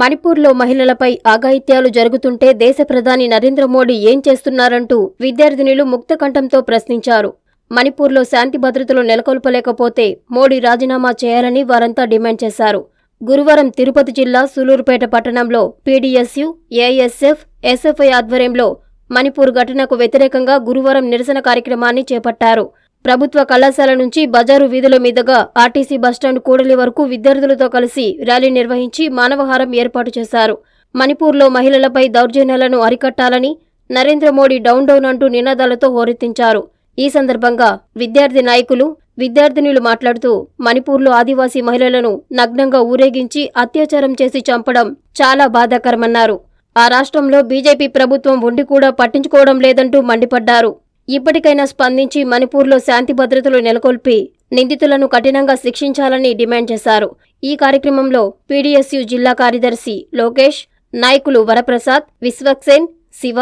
మణిపూర్లో మహిళలపై అఘాయిత్యాలు జరుగుతుంటే దేశ ప్రధాని నరేంద్ర మోడీ ఏం చేస్తున్నారంటూ విద్యార్థినులు ముక్తకంఠంతో ప్రశ్నించారు. మణిపూర్లో శాంతి భద్రతలు నెలకొల్పలేకపోతే మోడీ రాజీనామా చేయాలని వారంతా డిమాండ్ చేశారు. గురువారం తిరుపతి జిల్లా సూలూరుపేట పట్టణంలో పీడీఎస్యు ఏఎస్ఎఫ్ ఎస్ఎఫ్ఐ ఆధ్వర్యంలో మణిపూర్ ఘటనకు వ్యతిరేకంగా గురువారం నిరసన కార్యక్రమాన్ని చేపట్టారు. ప్రభుత్వ కళాశాల నుంచి బజారు వీధుల మీదుగా ఆర్టీసీ బస్టాండ్ కూడలి వరకు విద్యార్థులతో కలిసి ర్యాలీ నిర్వహించి మానవహారం ఏర్పాటు చేశారు. మణిపూర్లో మహిళలపై దౌర్జన్యాలను అరికట్టాలని నరేంద్ర మోడీ డౌన్ డౌన్ అంటూ నినాదాలతో హోరెత్తించారు. ఈ సందర్భంగా విద్యార్థి నాయకులు విద్యార్థినులు మాట్లాడుతూ మణిపూర్లో ఆదివాసీ మహిళలను నగ్నంగా ఊరేగించి అత్యాచారం చేసి చంపడం చాలా బాధాకరమన్నారు. ఆ రాష్ట్రంలో బీజేపీ ప్రభుత్వం ఉండి కూడా పట్టించుకోవడం లేదంటూ మండిపడ్డారు. ఇప్పటికైనా స్పందించి మణిపూర్లో శాంతి భద్రతలు నెలకొల్పి నిందితులను కఠినంగా శిక్షించాలని డిమాండ్ చేశారు. ఈ కార్యక్రమంలో పీడీఎస్యు జిల్లా కార్యదర్శి లోకేష్ నాయకులు వరప్రసాద్ విశ్వక్సేన్ శివ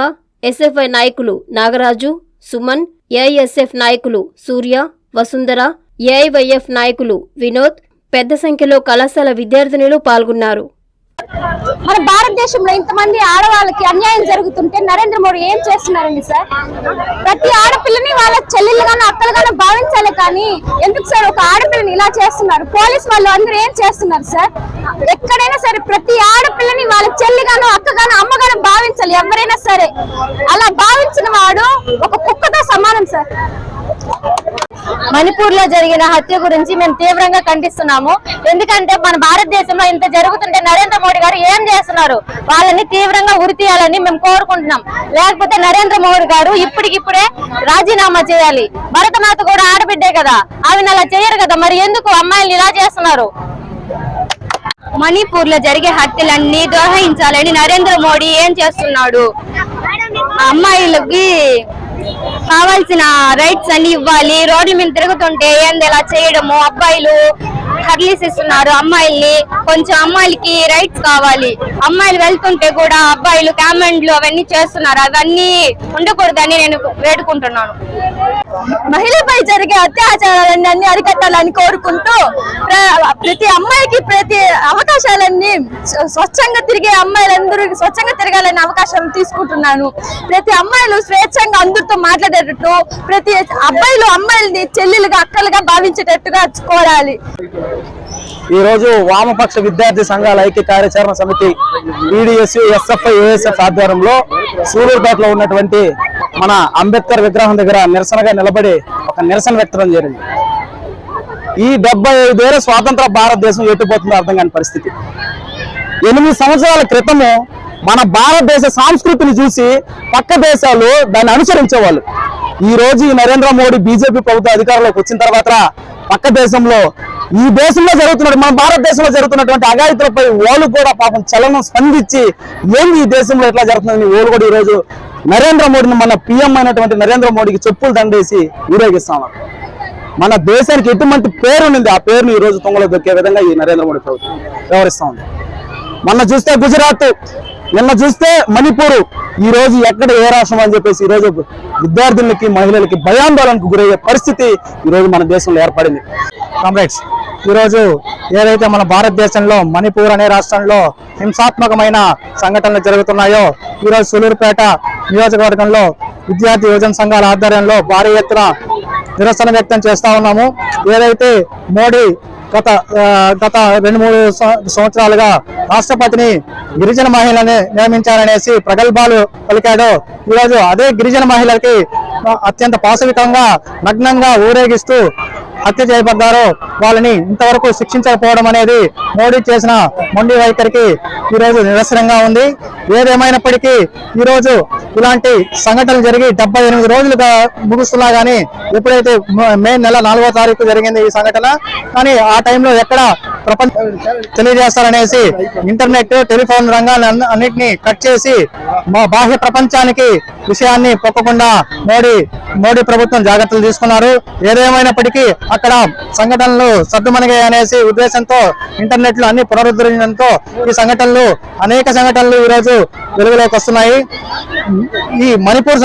ఎస్ఎఫ్ఐ నాయకులు నాగరాజు సుమన్ ఏఐఎస్ఎఫ్ నాయకులు సూర్య వసుంధర ఏఐవైఎఫ్ నాయకులు వినోద్ పెద్ద సంఖ్యలో కళాశాల విద్యార్థినులు పాల్గొన్నారు. మన భారతదేశంలో ఇంతమంది ఆడవాళ్ళకి అన్యాయం జరుగుతుంటే నరేంద్ర మోడీ ఏం చేస్తున్నారండి సార్? ప్రతి ఆడపిల్లని వాళ్ళ చెల్లెళ్ళుగాను అక్కలుగాను భావించాలి కానీ ఎందుకు సార్ ఒక ఆడపిల్లని ఇలా చేస్తున్నారు? పోలీస్ వాళ్ళు అందరూ ఏం చేస్తున్నారు సార్? ఎక్కడైనా సరే ప్రతి ఆడపిల్లని వాళ్ళ చెల్లిగాను అక్కగాను అమ్మగాను భావించాలి ఎవరైనా సరే. అలా భావించిన వాడు ఒక కుక్కతో సమానం సార్. మణిపూర్లో జరిగిన హత్య గురించి మేము తీవ్రంగా ఖండిస్తున్నాము. ఎందుకంటే మన భారతదేశంలో ఇంత జరుగుతుంటే నరేంద్ర మోడీ గారు ఏం చేస్తున్నారు? వాళ్ళని తీవ్రంగా ఉరి తీయాలని మేము కోరుకుంటున్నాం. లేకపోతే నరేంద్ర మోడీ గారు ఇప్పటికిప్పుడే రాజీనామా చేయాలి. భరతమాత కూడా ఆడబిడ్డే కదా. ఆమెను అలా చేయరు కదా. మరి ఎందుకు అమ్మాయిలు ఇలా చేస్తున్నారు? మణిపూర్లో జరిగే హత్యలన్నీ దోహించాలని నరేంద్ర మోడీ ఏం చేస్తున్నాడు? అమ్మాయిలకి కావాల్సిన రైట్స్ అన్ని ఇవ్వాలి. రోడ్ల మీద తిరుగుతుంటే ఏంది ఇలా చేయడము? అబ్బాయిలు హర్లీస్ ఇస్తున్నారు అమ్మాయిల్ని. కొంచెం అమ్మాయిలకి రైట్స్ కావాలి. అమ్మాయిలు వెళ్తుంటే కూడా అబ్బాయిలు కామెంట్లు అవన్నీ చేస్తున్నారు. అవన్నీ ఉండకూడదని నేను వేడుకుంటున్నాను. మహిళపై జరిగే అత్యాచారాలన్నీ అన్ని అరికట్టాలని కోరుకుంటూ ప్రతి అమ్మాయికి ప్రతి అవకాశాలన్నీ స్వచ్ఛంగా తిరిగే అమ్మాయిలందరూ స్వచ్ఛంగా తిరగాలని అవకాశం తీసుకుంటున్నాను. ప్రతి అమ్మాయిలు స్వేచ్ఛంగా అందరితో మాట్లాడేటట్టు ప్రతి అబ్బాయిలు అమ్మాయిల్ని చెల్లెలుగా అక్కలుగా భావించేటట్టుగా కోరాలి. ఈ రోజు వామపక్ష విద్యార్థి సంఘాల ఐక్య కార్యాచరణ సమితి పీడిఎస్ ఎస్ఎఫ్ఐ ఏఎస్ఎఫ్ ఆధ్వర్యంలో సూలూరుపేటలో ఉన్నటువంటి మన అంబేద్కర్ విగ్రహం దగ్గర నిరసనగా నిలబడి ఒక నిరసన వ్యక్తం జరిగింది. ఈ డెబ్బై ఐదేళ్ళ స్వాతంత్ర భారతదేశం ఎట్టుపోతుందో అర్థం కాని పరిస్థితి. ఎనిమిది సంవత్సరాల క్రితము మన భారతదేశ సంస్కృతిని చూసి పక్క దేశాలు దాన్ని అనుసరించేవాళ్ళు. ఈ రోజు ఈ నరేంద్ర మోడీ బీజేపీ ప్రభుత్వ అధికారంలోకి వచ్చిన తర్వాత పక్క దేశంలో ఈ దేశంలో జరుగుతున్న మన భారతదేశంలో జరుగుతున్నటువంటి అఘాయితులపై వాళ్ళు కూడా పాపం చలనం స్పందించి ఏం ఈ దేశంలో ఎట్లా జరుగుతుందని వాళ్ళు కూడా ఈ రోజు నరేంద్ర మోడీని మన పిఎం అయినటువంటి నరేంద్ర మోడీకి చెప్పులు దండేసి ఊరేగిస్తాం మన దేశానికి ఎటువంటి పేరు ఉంది ఆ పేరుని ఈ రోజు తొంగలో దొక్కే విధంగా ఈ నరేంద్ర మోడీ ప్రభుత్వం వ్యవహరిస్తా ఉంది. మొన్న చూస్తే గుజరాత్ నిన్న చూస్తే మణిపూర్. ఈ రోజు ఎక్కడ ఏ రాష్ట్రం అని చెప్పేసి ఈ రోజు విద్యార్థులకి మహిళలకి భయాందోళనకు గురయ్యే పరిస్థితి ఈ రోజు మన దేశంలో ఏర్పడింది. కామ్రేడ్స్ ఈరోజు ఏదైతే మన భారతదేశంలో మణిపూర్ అనే రాష్ట్రంలో హింసాత్మకమైన సంఘటనలు జరుగుతున్నాయో ఈరోజు సులూరుపేట నియోజకవర్గంలో విద్యార్థి యువజన సంఘాల ఆధ్వర్యంలో భారీ ఎత్తున నిరసన వ్యక్తం చేస్తా ఉన్నాము. ఏదైతే మోడీ గత గత రెండు మూడు సంవత్సరాలుగా రాష్ట్రపతిని గిరిజన మహిళని నియమించారనేసి ప్రగల్భాలు పలికాడో. ఈరోజు అదే గిరిజన మహిళలకి అత్యంత పాశవికంగా నగ్నంగా ఊరేగిస్తూ హత్య చేయబడ్డారో. వాళ్ళని ఇంతవరకు శిక్షించకపోవడం అనేది మోడీ చేసిన మొండి వైఖరికి ఈరోజు నిరసనంగా ఉంది. ఏదేమైనప్పటికీ ఈరోజు ఇలాంటి సంఘటనలు జరిగి డెబ్బై ఎనిమిది రోజులుగా ముగుస్తున్నా గానీ ఎప్పుడైతే మే నెల నాలుగో తారీఖు జరిగింది ఈ సంఘటన కానీ ఆ టైంలో ఎక్కడ ప్రపంచ తెలియజేస్తారనేసి ఇంటర్నెట్ టెలిఫోన్ రంగాన్ని అన్నింటినీ కట్ చేసి మా బాహ్య ప్రపంచానికి విషయాన్ని పొక్కకుండా మోడీ మోడీ ప్రభుత్వం జాగ్రత్తలు తీసుకున్నారు. ఏదేమైనప్పటికీ అక్కడ సంఘటనలు సర్దుమణిగాయి అనేసి ఉద్దేశంతో ఇంటర్నెట్లో అన్ని పునరుద్ధరించడంతో ఈ సంఘటనలు అనేక సంఘటనలు ఈరోజు వెలుగులోకి వస్తున్నాయి. ఈ మణిపూర్